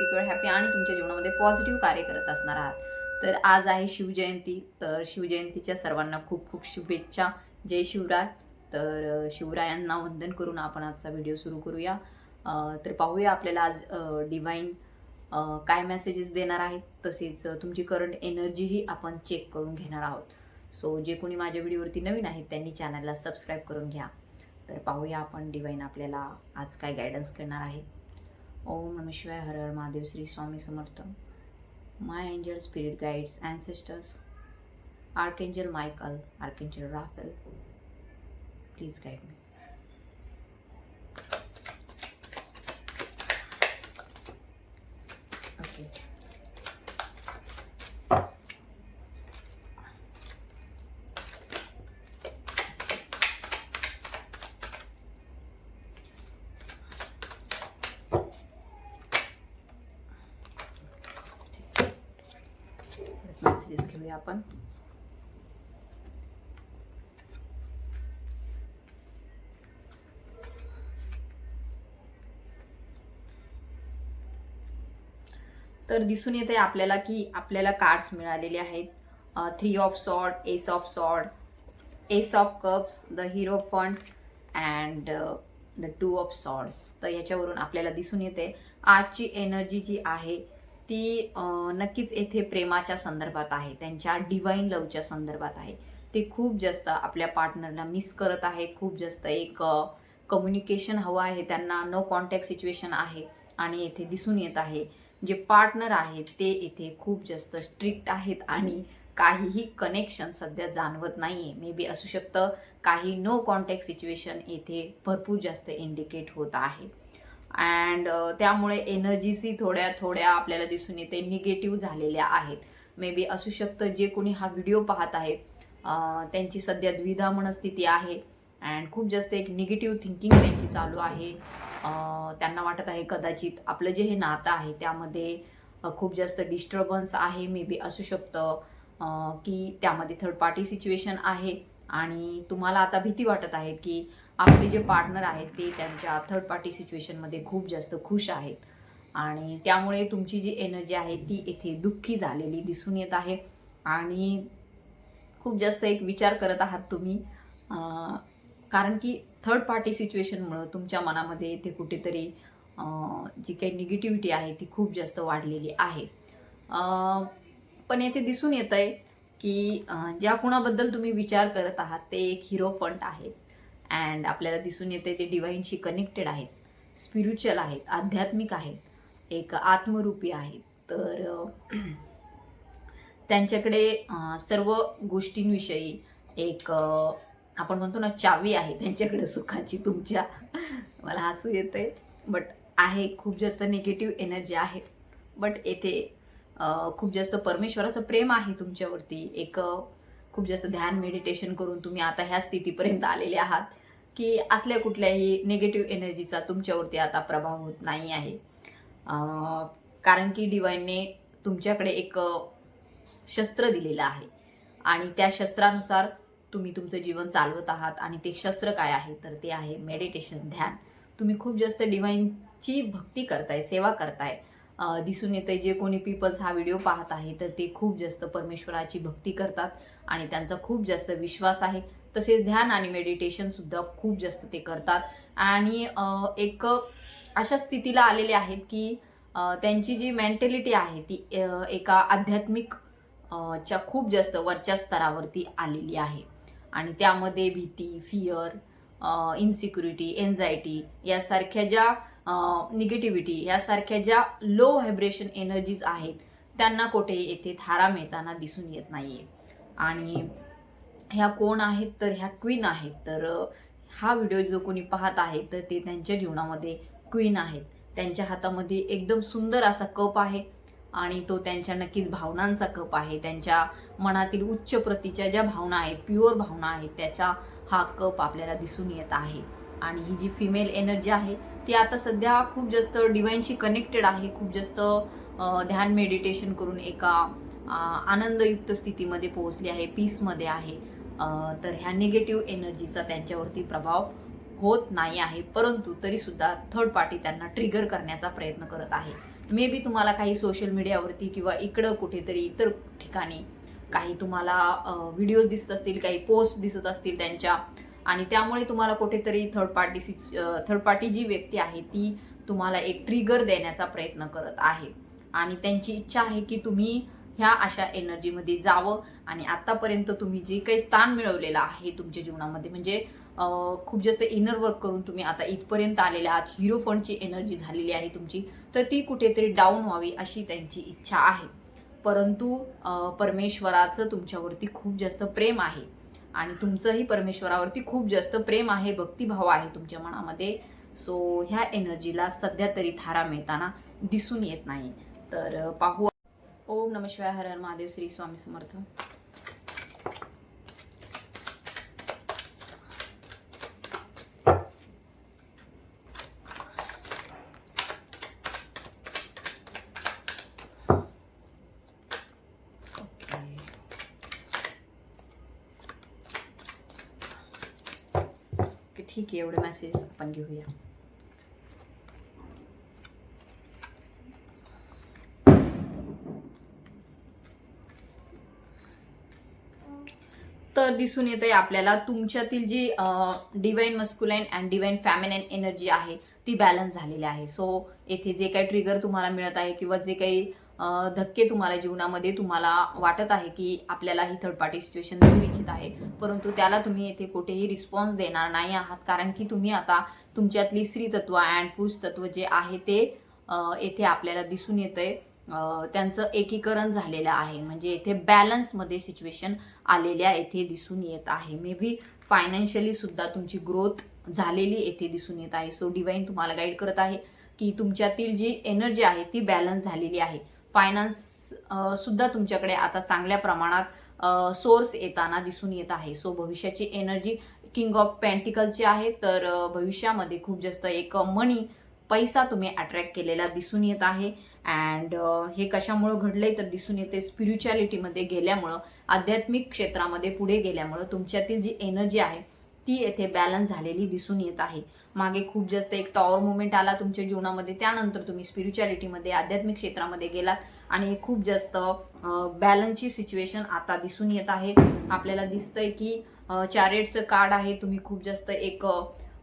Secure happy आणि तुमच्या जीवनामध्ये पॉझिटिव्ह कार्य करत असणार आहात. तर आज आहे शिवजयंती. तर शिवजयंतीच्या सर्वांना खूप खूप शुभेच्छा. जय शिवराय. तर शिवरायांना वंदन करून आपण आजचा व्हिडिओ सुरू करूया. तर पाहूया आपल्याला आज डिवाईन काय मेसेजेस देणार आहेत. तसेच तुमची करंट एनर्जीही आपण चेक करून घेणार आहोत. सो जे कोणी माझ्या व्हिडिओवरती नवीन आहेत त्यांनी चॅनलला सबस्क्राईब करून घ्या. तर पाहूया आपण डिवाईन आपल्याला आज काय गायडन्स करणार आहे. ओम नम शिवाय हर हर Mahadev Shri Swami Samarth. My angel spirit guides ancestors archangel Michael archangel Raphael please guide me messages घेऊया आपण तर दिसून येते आपल्याला की आपल्याला कार्ड्स मिळालेले आहेत. Three of sword ace of sword ace of cups the hierophant and the two of swords तर याच्यावरून आपल्याला दिसून येते आजची एनर्जी जी आहे ती नक्कीच येथे प्रेमाच्या संदर्भात आहे. त्यांच्या डिवाईन लवच्या संदर्भात आहे. ते खूप जास्त आपल्या पार्टनरला मिस करत आहे. खूप जास्त एक कम्युनिकेशन हवं आहे. त्यांना नो कॉन्टॅक्ट सिच्युएशन आहे आणि येथे दिसून येत आहे. जे पार्टनर आहेत ते येथे खूप जास्त स्ट्रिक्ट आहेत आणि काहीही कनेक्शन सध्या जाणवत नाही आहे मे बी असू शकतं काही नो कॉन्टॅक्ट सिच्युएशन येथे भरपूर जास्त इंडिकेट होत आहे. अँड uh, त्यामुळे एनर्जीसी थोड्या थोड्या आपल्याला दिसून येते. निगेटिव्ह झालेल्या आहेत. मे बी असू शकतं जे कोणी हा व्हिडिओ पाहत आहे त्यांची सध्या द्विधा मनस्थिती आहे. अँड खूप जास्त एक निगेटिव्ह थिंकिंग त्यांची चालू आहे. त्यांना वाटत आहे कदाचित आपलं जे हे नातं आहे त्यामध्ये खूप जास्त डिस्टर्बन्स आहे. मे बी असू शकतं की त्यामध्ये थर्ड पार्टी सिच्युएशन आहे. आणि तुम्हाला आता भीती वाटत आहे की आपले जे पार्टनर आहेत ते त्यांच्या थर्ड पार्टी सिच्युएशनमध्ये खूप जास्त खुश आहेत. आणि त्यामुळे तुमची जी एनर्जी आहे ती येथे दुःखी झालेली दिसून येत आहे. आणि खूप जास्त एक विचार करत आहात तुम्ही. कारण की थर्ड पार्टी सिच्युएशनमुळं तुमच्या मनामध्ये येथे कुठेतरी जी काही निगेटिव्हिटी आहे ती खूप जास्त वाढलेली आहे. पण येथे दिसून येत आहे की ज्या कुणाबद्दल तुम्ही विचार करत आहात ते एक हिरो फंट आहेत. अँड आपल्याला दिसून येते ते डिवाईनशी कनेक्टेड आहेत. स्पिरिच्युअल आहेत आध्यात्मिक आहेत एक आत्मरूपी आहेत. तर त्यांच्याकडे सर्व गोष्टींविषयी एक आपण म्हणतो ना चावी आहे त्यांच्याकडे सुखाची तुमच्या. मला हसू येते बट आहे खूप जास्त निगेटिव्ह एनर्जी आहे. बट येथे खूप जास्त परमेश्वराचं प्रेम आहे तुमच्यावरती. एक खूप जास्त ध्यान मेडिटेशन करून तुम्ही आता ह्या स्थितीपर्यंत आलेले आहात. की असल्या कुठल्याही निगेटिव्ह एनर्जीचा तुमच्यावरती आता प्रभाव होत नाही आहे. कारण की डिवाईनने तुमच्याकडे एक शस्त्र दिलेलं आहे. आणि त्या शस्त्रानुसार तुम्ही तुमचं जीवन चालवत आहात आणि ते शस्त्र काय आहे? तर ते आहे मेडिटेशन ध्यान. तुम्ही खूप जास्त डिवाईनची भक्ती करताय सेवा करताय. दिसून येते जे कोणी पीपल्स हा व्हिडिओ पाहत आहे तर ते खूप जास्त परमेश्वराची भक्ती करतात आणि त्यांचा खूप जास्त विश्वास आहे. तसेच ध्यान आणि मेडिटेशन सुद्धा खूप जास्त ते करतात. आणि एक अशा स्थितीला आलेले आहेत की त्यांची जी मेंटॅलिटी आहे ती एका आध्यात्मिक च्या खूप जास्त वरच्या स्तरावरती आलेली आहे. आणि त्यामध्ये भीती फिअर इन्सिक्युरिटी एन्झायटी यासारख्या ज्या निगेटिव्हिटी यासारख्या ज्या लो व्हायब्रेशन एनर्जीज आहेत त्यांना कुठे येथे थारा मिळताना दिसून येत नाहीये. आणि ह्या कोण आहेत तर ह्या क्वीन आहेत. तर हा व्हिडिओ जो कोणी पाहत आहे तर ते त्यांच्या जीवनामध्ये क्वीन आहेत. त्यांच्या हातामध्ये एकदम सुंदर असा कप आहे आणि तो त्यांच्या नक्कीच भावनांचा कप आहे. त्यांच्या मनातील उच्च प्रतीच्या ज्या भावना आहेत प्युअर भावना आहेत त्याचा हा कप आपल्याला दिसून येत आहे. आणि ही जी फिमेल एनर्जी आहे ती आता सध्या खूप जास्त डिवाईनशी कनेक्टेड आहे. खूप जास्त ध्यान मेडिटेशन करून एका आनंदयुक्त स्थितीमध्ये पोहोचली आहे पीसमध्ये आहे. तर ह्या निगेटिव्ह एनर्जीचा त्यांच्यावरती प्रभाव होत नाही आहे. परंतु तरीसुद्धा थर्ड पार्टी त्यांना ट्रिगर करण्याचा प्रयत्न करत आहे. मे बी तुम्हाला काही सोशल मीडियावरती किंवा इकडं कुठेतरी इतर ठिकाणी काही तुम्हाला व्हिडिओज दिसत असतील काही पोस्ट दिसत असतील त्यांच्या आणि त्यामुळे तुम्हाला कुठेतरी थर्ड पार्टी थर्ड पार्टी जी व्यक्ती आहे ती तुम्हाला एक ट्रिगर देण्याचा प्रयत्न करत आहे. आणि त्यांची इच्छा आहे की तुम्ही ह्या अशा एनर्जीमध्ये जावं. आणि आतापर्यंत तुम्ही जे काही स्थान मिळवलेलं आहे तुमच्या जीवनामध्ये म्हणजे खूप जास्त इनर वर्क करून तुम्ही आता इथपर्यंत आलेले आहात. हिरो फंडची एनर्जी झालेली आहे तुमची. तर ती कुठेतरी डाऊन व्हावी अशी त्यांची इच्छा आहे. परंतु परमेश्वराचं तुमच्यावरती खूप जास्त प्रेम आहे. आणि तुमचंही परमेश्वरावरती खूप जास्त प्रेम आहे भक्तिभाव आहे तुमच्या मनामध्ये. सो ह्या एनर्जीला सध्या तरी थारा मिळताना दिसून येत नाही. तर पाहू ओम नम शिवाय, हर हर महादेव, श्री स्वामी समर्थ। ठीक आहे एवढे मेसेज आपण घेऊया. तर दिसून येत आहे आपल्याला. तुमच्यातील जी divine masculine and divine feminine energy आहे ती बॅलन्स झालेली आहे. सो येथे जे काही ट्रिगर तुम्हाला मिळत आहे किंवा जे काही धक्के तुम्हाला जीवनामध्ये तुम्हाला वाटत आहे की आपल्याला ही थर्ड पार्टी सिच्युएशन देऊ इच्छित आहे परंतु त्याला तुम्ही येथे कुठेही रिस्पॉन्स देणार नाही आहात. कारण की तुम्ही आता तुमच्यातली स्त्री तत्व अँड पुरुष तत्व जे आहे ते येथे आपल्याला दिसून येतंय. आहे त्यांचं एकीकरण झालेलं आहे. म्हणजे येथे बॅलन्समध्ये सिच्युएशन आलेल्या येथे दिसून येत आहे. मे बी फायनान्शियली सुद्धा तुमची ग्रोथ झालेली येथे दिसून येत आहे. सो डिवाईन तुम्हाला गाईड करत आहे की तुमच्यातील जी एनर्जी आहे ती बॅलन्स झालेली आहे. फायनान्स सुद्धा तुमच्याकडे आता चांगल्या प्रमाणात सोर्स येताना दिसून येत आहे. सो भविष्याची एनर्जी किंग ऑफ पेंटिकलची आहे तर भविष्यामध्ये खूप जास्त एक मनी पैसा तुम्ही अट्रॅक्ट केलेला दिसून येत आहे. अँड uh, हे कशामुळं घडलंय तर दिसून येते स्पिरिच्युअलिटीमध्ये गेल्यामुळं आध्यात्मिक क्षेत्रामध्ये पुढे गेल्यामुळं तुमच्यातील जी एनर्जी आहे ती येथे बॅलन्स झालेली दिसून येत आहे. मागे खूप जास्त एक टॉवर मुवमेंट आला तुमच्या जीवनामध्ये त्यानंतर तुम्ही स्पिरिच्युअलिटीमध्ये आध्यात्मिक क्षेत्रामध्ये गेलात आणि खूप जास्त बॅलन्सची सिच्युएशन आता दिसून येत आहे. आपल्याला दिसतंय की चॅरेटचं कार्ड आहे तुम्ही खूप जास्त एक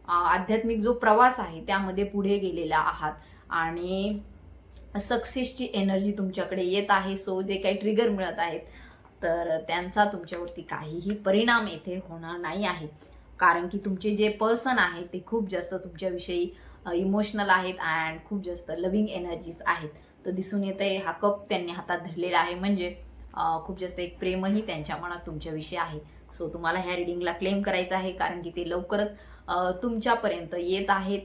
आध्यात्मिक जो प्रवास आहे त्यामध्ये पुढे गेलेला आहात. आणि सक्सेसची एनर्जी तुमच्याकडे येत आहे सो जे काही ट्रिगर मिळत आहेत तर त्यांचा तुमच्यावरती काहीही परिणाम येथे होणार नाही आहे. कारण की तुमचे जे पर्सन आहेत ते खूप जास्त तुमच्याविषयी इमोशनल आहेत अँड खूप जास्त लविंग एनर्जीज आहेत. तर दिसून येते आहे हा कप त्यांनी हातात धरलेला आहे. म्हणजे खूप जास्त एक प्रेमही त्यांच्या मनात तुमच्याविषयी आहे. सो तुम्हाला ह्या रिडिंगला क्लेम करायचं आहे कारण की ते लवकरच तुमच्यापर्यंत येत आहेत.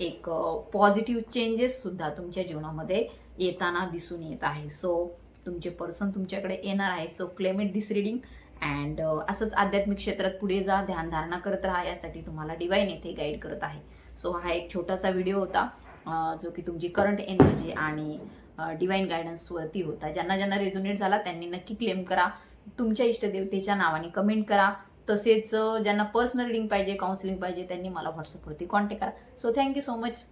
एक पॉझिटिव्ह चेंजेससुद्धा तुमच्या जीवनामध्ये येताना दिसून येत आहे. सो तुमचे पर्सन तुमच्याकडे येणार आहे. So claim it this reading and असंच आध्यात्मिक क्षेत्रात पुढे जा ध्यानधारणा करत राहा यासाठी तुम्हाला डिवाईन येथे गाईड करत आहे. सो हा एक छोटासा व्हिडिओ होता जो की तुमची करंट एनर्जी आणि डिवाईन गायडन्सवरती होता. ज्यांना ज्यांना रेझोनेट झाला त्यांनी नक्की क्लेम करा. तुमच्या इष्टदेवतेच्या नावाने कमेंट करा. तसेच ज्यांना पर्सनल रिडिंग पाहिजे काउन्सिलिंग पाहिजे त्यांनी मला व्हॉट्सअपवरती कॉन्टॅक्ट करा. So thank you so much